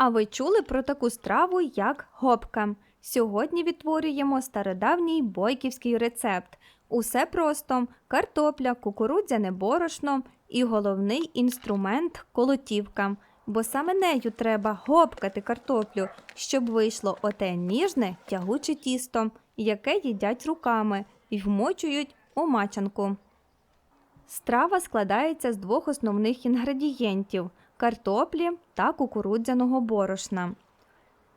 А ви чули про таку страву, як гопка? Сьогодні відтворюємо стародавній бойківський рецепт. Усе просто картопля, кукурудзяне борошно і головний інструмент колотівка. Бо саме нею треба гопкати картоплю, щоб вийшло оте ніжне тягуче тісто, яке їдять руками і вмочують у мачанку. Страва складається з двох основних інгредієнтів картоплі та кукурудзяного борошна.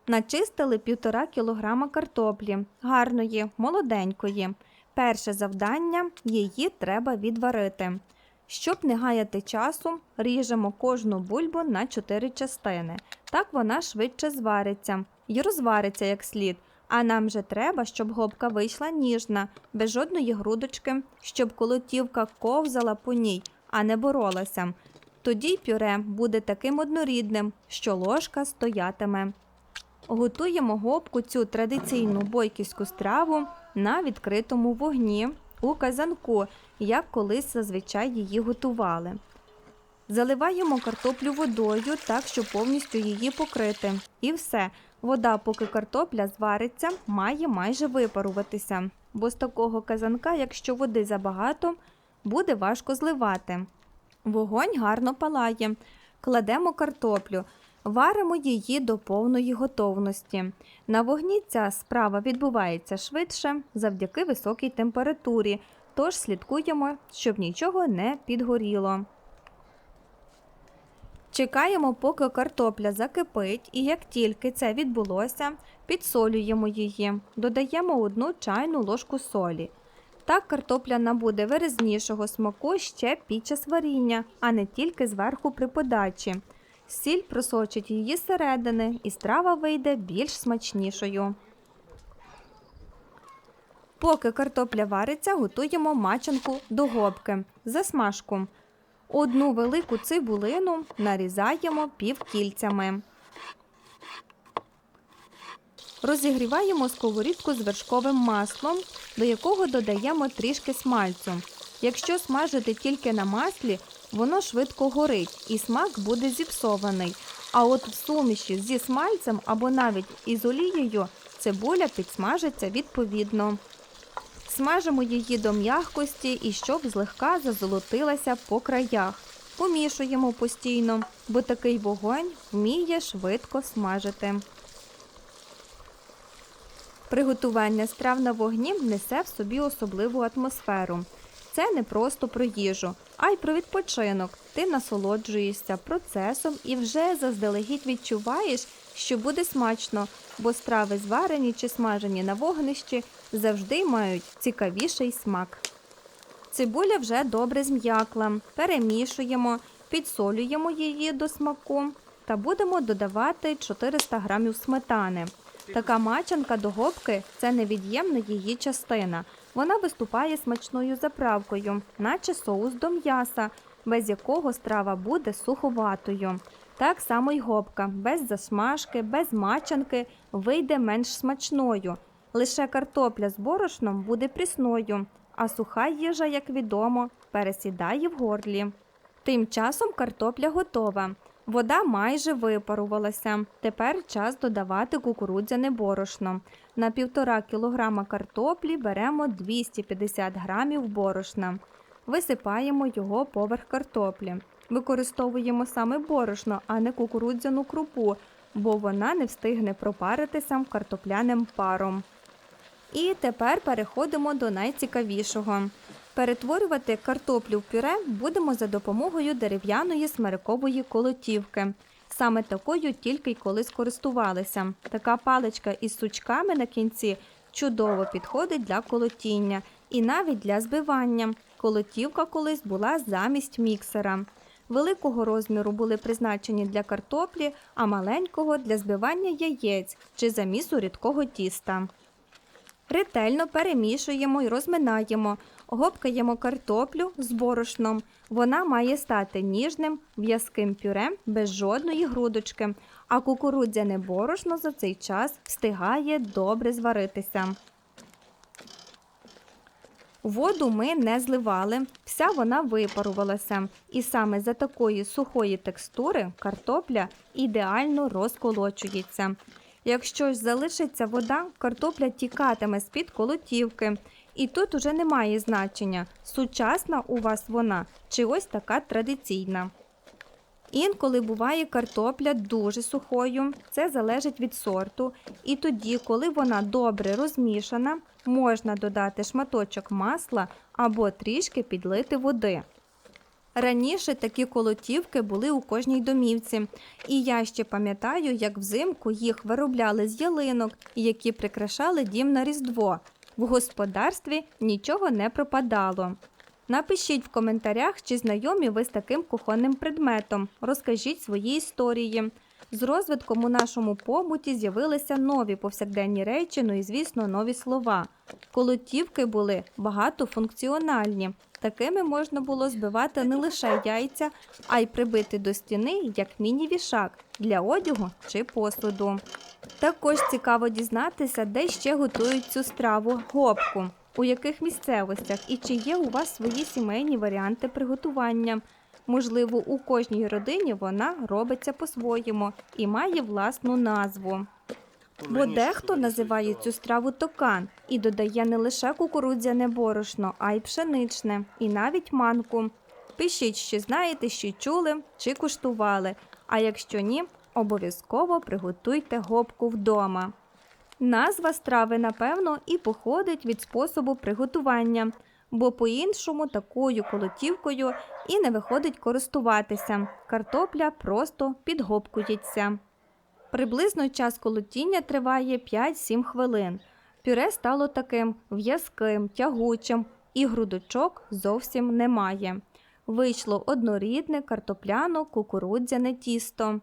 Начистили 1,5 кг картоплі, гарної, молоденької. Перше завдання її треба відварити. Щоб не гаяти часу, ріжемо кожну бульбу на 4 частини. Так вона швидше звариться і розвариться як слід. А нам же треба, щоб гобка вийшла ніжна, без жодної грудочки, щоб колотівка ковзала по ній, а не боролася. Тоді пюре буде таким однорідним, що ложка стоятиме. Готуємо гобку цю традиційну бойківську страву на відкритому вогні у казанку, як колись зазвичай її готували. Заливаємо картоплю водою так, щоб повністю її покрити. І все. Вода, поки картопля звариться, має майже випаруватися, бо з такого казанка, якщо води забагато, буде важко зливати. Вогонь гарно палає. Кладемо картоплю, варимо її до повної готовності. На вогні ця справа відбувається швидше завдяки високій температурі, тож слідкуємо, щоб нічого не підгоріло. Чекаємо, поки картопля закипить, і як тільки це відбулося, підсолюємо її, додаємо одну чайну ложку солі. Так картопля набуде виразнішого смаку ще під час варіння, а не тільки зверху при подачі. Сіль просочить її зсередини, і страва вийде більш смачнішою. Поки картопля вариться, готуємо мачанку до гобки. Засмажку. Одну велику цибулину нарізаємо півкільцями. Розігріваємо сковорідку з вершковим маслом, до якого додаємо трішки смальцю. Якщо смажити тільки на маслі, воно швидко горить і смак буде зіпсований. А от в суміші зі смальцем або навіть із олією цибуля підсмажиться відповідно. Смажимо її до м'якості і щоб злегка зазолотилася по краях. Помішуємо постійно, бо такий вогонь вміє швидко смажити. Приготування страв на вогні несе в собі особливу атмосферу. Це не просто про їжу, а й про відпочинок. Ти насолоджуєшся процесом і вже заздалегідь відчуваєш, що буде смачно, бо страви зварені чи смажені на вогнищі завжди мають цікавіший смак. Цибуля вже добре зм'якла, перемішуємо, підсолюємо її до смаку та будемо додавати 400 грамів сметани. Така мачанка до гобки це невід'ємна її частина. Вона виступає смачною заправкою, наче соус до м'яса, без якого страва буде суховатою. Так само й гобка, без засмажки, без мачанки вийде менш смачною. Лише картопля з борошном буде прісною, а суха їжа, як відомо, пересідає в горлі. Тим часом картопля готова. Вода майже випарувалася. Тепер час додавати кукурудзяне борошно. На 1,5 кг картоплі беремо 250 г борошна. Висипаємо його поверх картоплі. Використовуємо саме борошно, а не кукурудзяну крупу, бо вона не встигне пропаритися картопляним паром. І тепер переходимо до найцікавішого. Перетворювати картоплю в пюре будемо за допомогою дерев'яної смирикової колотівки. Саме такою тільки й колись користувалися. Така паличка із сучками на кінці чудово підходить для колотіння і навіть для збивання. Колотівка колись була замість міксера. Великого розміру були призначені для картоплі, а маленького для збивання яєць чи замісу рідкого тіста. Ретельно перемішуємо і розминаємо, гопкаємо картоплю з борошном. Вона має стати ніжним, в'язким пюре без жодної грудочки, а кукурудзяне борошно за цей час встигає добре зваритися. Воду ми не зливали, вся вона випарувалася, і саме за такої сухої текстури картопля ідеально розколочується. Якщо ж залишиться вода, картопля тікатиме з-під колотівки. І тут уже немає значення, сучасна у вас вона чи ось така традиційна. Інколи буває картопля дуже сухою, це залежить від сорту. І тоді, коли вона добре розмішана, можна додати шматочок масла або трішки підлити води. Раніше такі колотівки були у кожній домівці, і я ще пам'ятаю, як взимку їх виробляли з ялинок, які прикрашали дім на Різдво. В господарстві нічого не пропадало. Напишіть в коментарях, чи знайомі ви з таким кухонним предметом. Розкажіть свої історії. З розвитком у нашому побуті з'явилися нові повсякденні речі, ну і, звісно, нові слова. Колотівки були багатофункціональні. Такими можна було збивати не лише яйця, а й прибити до стіни як міні-вішак для одягу чи посуду. Також цікаво дізнатися, де ще готують цю страву гопку, у яких місцевостях і чи є у вас свої сімейні варіанти приготування. Можливо, у кожній родині вона робиться по-своєму і має власну назву. Бо дехто називає цю страву токан і додає не лише кукурудзяне борошно, а й пшеничне, і навіть манку. Пишіть, що знаєте, що чули чи куштували. А якщо ні, обов'язково приготуйте гопку вдома. Назва страви, напевно, і походить від способу приготування, бо по-іншому такою колотівкою і не виходить користуватися. Картопля просто підгопкується. Приблизно час колотіння триває 5-7 хвилин. Пюре стало таким в'язким, тягучим, і грудочок зовсім немає. Вийшло однорідне картопляно-кукурудзяне тісто.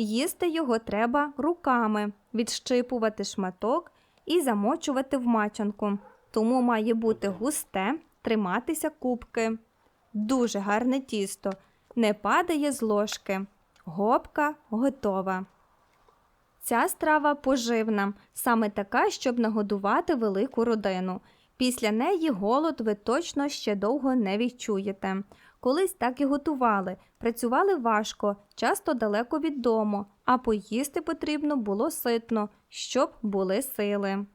Їсти його треба руками, відщипувати шматок і замочувати в мачанку. Тому має бути густе, триматися кубки. Дуже гарне тісто, не падає з ложки. Гопка готова. Ця страва поживна, саме така, щоб нагодувати велику родину. Після неї голод ви точно ще довго не відчуєте. Колись так і готували, працювали важко, часто далеко від дому, а поїсти потрібно було ситно, щоб були сили.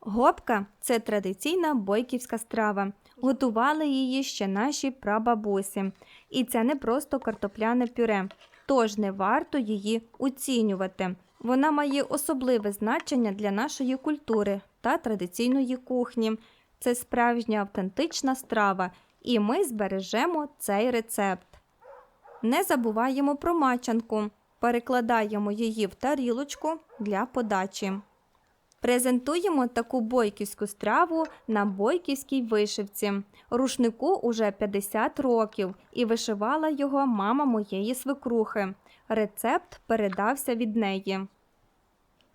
Гопка це традиційна бойківська страва. Готували її ще наші прабабусі. І це не просто картопляне пюре, тож не варто її оцінювати. Вона має особливе значення для нашої культури та традиційної кухні. Це справжня автентична страва, і ми збережемо цей рецепт. Не забуваємо про мачанку, перекладаємо її в тарілочку для подачі. Презентуємо таку бойківську страву на бойківській вишивці. Рушнику уже 50 років, і вишивала його мама моєї свекрухи. Рецепт передався від неї.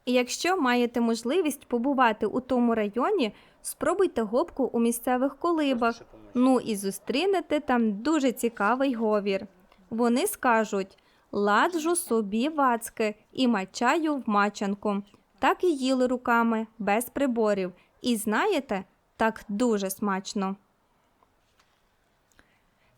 І якщо маєте можливість побувати у тому районі, спробуйте гопку у місцевих колибах. Ну і зустрінете там дуже цікавий говір. Вони скажуть ладжу собі вацки і мачаю в мачанку. Так і їли руками, без приборів. І знаєте, так дуже смачно.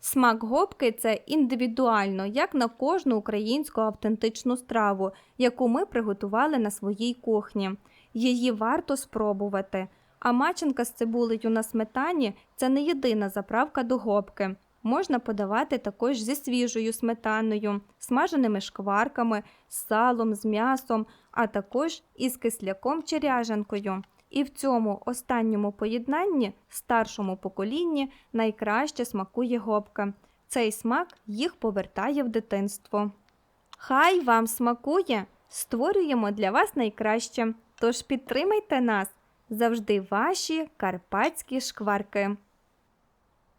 Смак гопки це індивідуально, як на кожну українську автентичну страву, яку ми приготували на своїй кухні. Її варто спробувати. А маченка з цибулею на сметані це не єдина заправка до гопки. Можна подавати також зі свіжою сметаною, смаженими шкварками, з салом, з м'ясом, а також із кисляком чи ряжанкою. І в цьому останньому поєднанні, старшому поколінні, найкраще смакує гопка. Цей смак їх повертає в дитинство. Хай вам смакує! Створюємо для вас найкраще. Тож підтримайте нас завжди ваші карпатські шкварки.